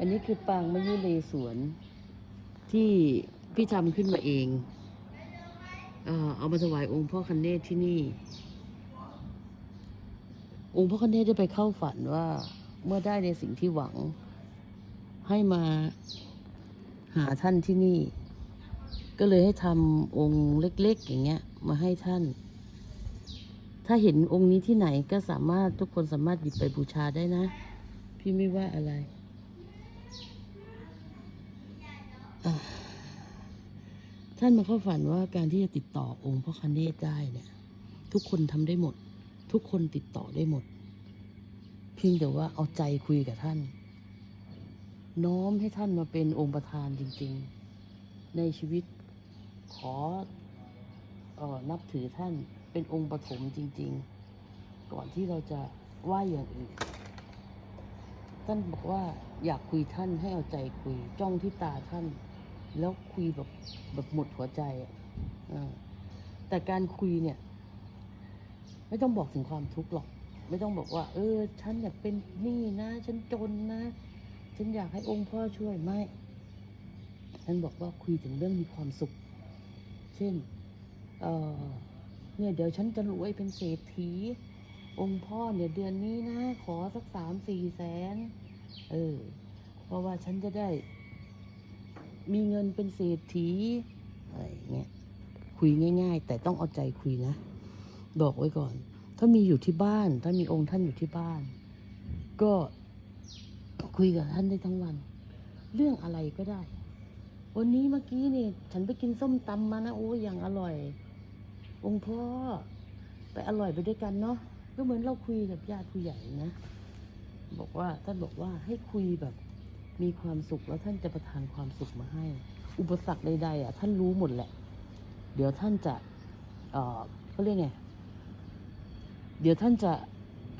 อันนี้คือปางมะยุเลสวน ที่พี่ทำขึ้นมาเองเอ่อเอามาถวายองค์พ่อคันเนศที่นี่ องค์พ่อคันเนศได้ไปเข้าฝันว่าเมื่อได้ในสิ่งที่หวัง ให้มาหาท่านที่นี่ ก็เลยให้ทำองค์เล็ก ๆ อย่างเงี้ย มาให้ท่าน ถ้าเห็นองค์นี้ที่ไหนก็สามารถทุกคนสามารถหยิบไปบูชาได้นะ พี่ไม่ว่าอะไรอ่า ท่านมาเข้าฝันว่าการที่จะติดต่อองค์พระคเนศได้เนี่ย ทุกคนทำได้หมด ทุกคนติดต่อได้หมด เพียงแต่ว่าเอาใจคุยกับท่าน น้อมให้ท่านมาเป็นองค์ประธานจริง ๆ ในชีวิตขอเออนับถือท่านเป็นองค์ปฐมจริง ๆ ก่อนที่เราจะไหว้อย่างอื่น ท่านบอกว่าอยากคุยท่านให้เอาใจคุยจ้องที่ตาท่าน แล้วคุยแบบแบบหมดหัวใจอะอ่าแต่การคุยเนี่ย ไม่ต้องบอกถึงความทุกข์หรอก ไม่ต้องบอกว่า เออ ฉันอยากเป็นหนี้นะ ฉันจนนะ ฉันอยากให้องค์พ่อช่วยไม่ท่านบอกว่าคุยถึงเรื่องมีความสุข เช่น เออเนี่ยเดี๋ยวฉันจะรวยเป็นเศรษฐี องค์พ่อเนี่ยเดือนนี้นะ ขอสักสามสี่แสน เออ เพราะว่าฉันจะได้ มีเงินเป็นเศรษฐีอะไรเงี้ยคุยง่าย ๆ แต่ต้องเอาใจคุยนะ บอกไว้ก่อน ถ้ามีอยู่ที่บ้าน ถ้ามีองค์ท่านอยู่ที่บ้าน ก็คุยกับท่านได้ทั้งวัน เรื่องอะไรก็ได้ วันนี้เมื่อกี้นี่ฉันไปกินส้มตำมานะโอ้ยอย่างอร่อย องค์พ่อไปอร่อยไปด้วยกันเนาะก็เหมือนเราคุยกับญาติผู้ใหญ่นะ บอกว่าท่านบอกว่าให้คุยแบบ มีความสุขแล้วท่านจะประทานความสุขมาให้ อุปสรรคใดๆอะท่านรู้หมดแหละ เดี๋ยวท่านจะ เอ่อเขาเรียกไง เดี๋ยวท่านจะ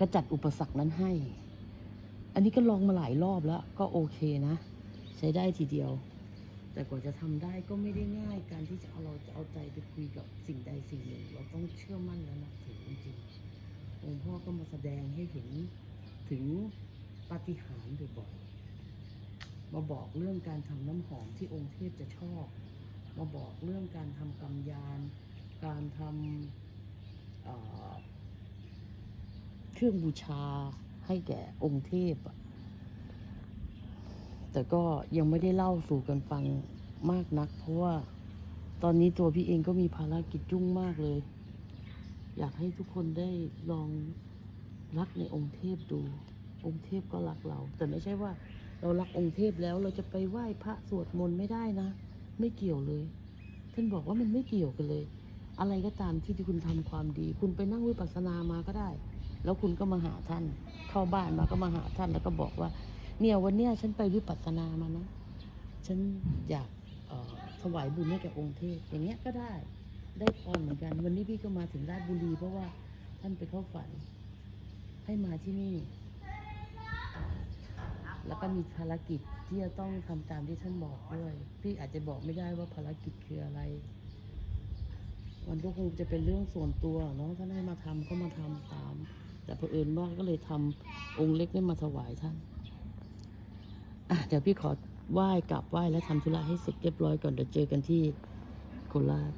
กระจัดอุปสรรคนั้นให้ อันนี้ก็ลองมาหลายรอบแล้ว ก็โอเคนะ ใช้ได้ทีเดียว แต่กว่าจะทำได้ก็ไม่ได้ง่าย การที่จะเอาเราจะเอาใจไปคุยกับสิ่งใดสิ่งหนึ่ง เราต้องเชื่อมั่นและนับถือจริงๆองค์พ่อก็มาแสดงให้เห็นถึงปาฏิหาริย์บ่อยๆ มาบอกเรื่องการทำน้ำหอมที่องค์เทพจะชอบ มาบอกเรื่องการทำกำยาน การทำเเครื่องบูชาให้แก่องค์เทพ แต่ก็ยังไม่ได้เล่าสู่กันฟังมากนัก เพราะว่าตอนนี้ตัวพี่เองก็มีภารกิจยุ่งมากเลย อยากให้ทุกคนได้ลองรักในองค์เทพดู องค์เทพก็รักเรา แต่ไม่ใช่ว่า เรารักองค์เทพแล้วเราจะไปไหว้พระสวดมนต์ไม่ได้นะ ไม่เกี่ยวเลย ท่านบอกว่ามันไม่เกี่ยวกันเลย อะไรก็ตามที่ที่คุณทำความดี คุณไปนั่งวิปัสสนามาก็ได้ แล้วคุณก็มาหาท่าน เข้าบ้านมาก็มาหาท่านแล้วก็บอกว่า เนี่ยวันเนี้ยฉันไปวิปัสสนามานะ ฉันอยากถวายบุญให้แก่องค์เทพอย่างเงี้ยก็ได้ได้พรเหมือนกัน วันนี้พี่ก็มาถึงราชบุรีเพราะว่าท่านไปเข้าฝัน ให้มาที่นี่ แล้วก็มีภารกิจที่จะต้องทำตามที่ท่านบอกด้วย พี่อาจจะบอกไม่ได้ว่าภารกิจคืออะไร มันก็คงจะเป็นเรื่องส่วนตัวเนาะท่านให้มาทำก็มาทำตาม แต่เผอิญว่าก็เลยทำองค์เล็กได้มาถวายท่านอะเดี๋ยวพี่ขอไหว้กลับไหว้และทำธุระให้เสร็จเรียบร้อยก่อนเดี๋ยวเจอกันที่โคราช